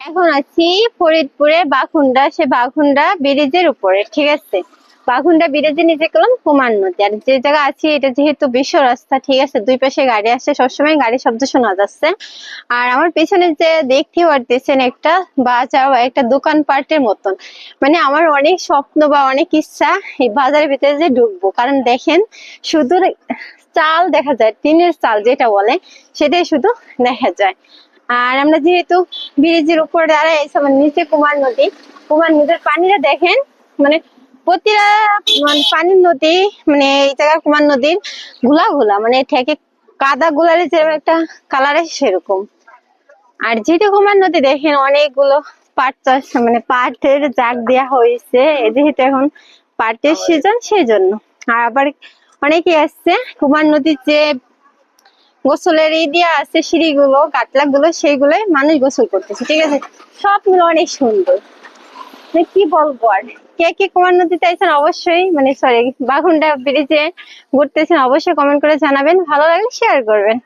এখন আছি ফরিদপুরে বাঘুন্ডা, সে বাঘুন্ডা ব্রিজের উপরে, ঠিক আছে? বাঘুন্ডা ব্রিজের নিচে গেলাম কুমার নদী। আর যে জায়গা আছি, এটা যেহেতু বিশ্ব রাস্তা, ঠিক আছে? দুই পাশে গাড়ি আসছে সবসময় গাড়ি শব্দ শোনা যাচ্ছে। আর আমার পেছনে যে দেখতে পারতেছেন একটা বাজার বা একটা দোকান পার্টের মতন। মানে আমার অনেক স্বপ্ন বা অনেক ইচ্ছা এই বাজারের ভিতরে যে ঢুকবো। কারণ দেখেন, শুধু চাল দেখা যায়, টিনের চাল যেটা বলে, সেটাই শুধু দেখা যায়। আর আমরা যেহেতু ব্রিজের উপরে দাঁড়াই আমার নিচে কুমার নদী। কুমার নদীর পানিটা দেখেন মানে প্রতিটা মানে পানির নদী মানে এই জায়গা কুমার নদীর ঘোলা ঘোলা মানে ঠেকে কাদা গুলারে যেরকম একটা কালার সেরকম। আর যেহেতু কুমার নদী দেখেন অনেকগুলো পাট চাষ মানে পাটের জাগ দেওয়া হয়েছে। যেহেতু এখন পাটের সিজন সেই জন্য আর আবার অনেকে আসছে কুমার নদীর যে গোসলের এই দিয়ে আছে, সিঁড়িগুলো গাটলা গুলো সেইগুলোই মানুষ গোসল করতেছে, ঠিক আছে? সব মিলে অনেক সুন্দর। মানে কি বলব আর? কে কে কুমার নদীতে চাইছেন অবশ্যই মানে সরি বাঘুন্ডা ব্রিজে ঘুরতেছেন অবশ্যই কমেন্ট করে জানাবেন। ভালো লাগলে শেয়ার করবেন।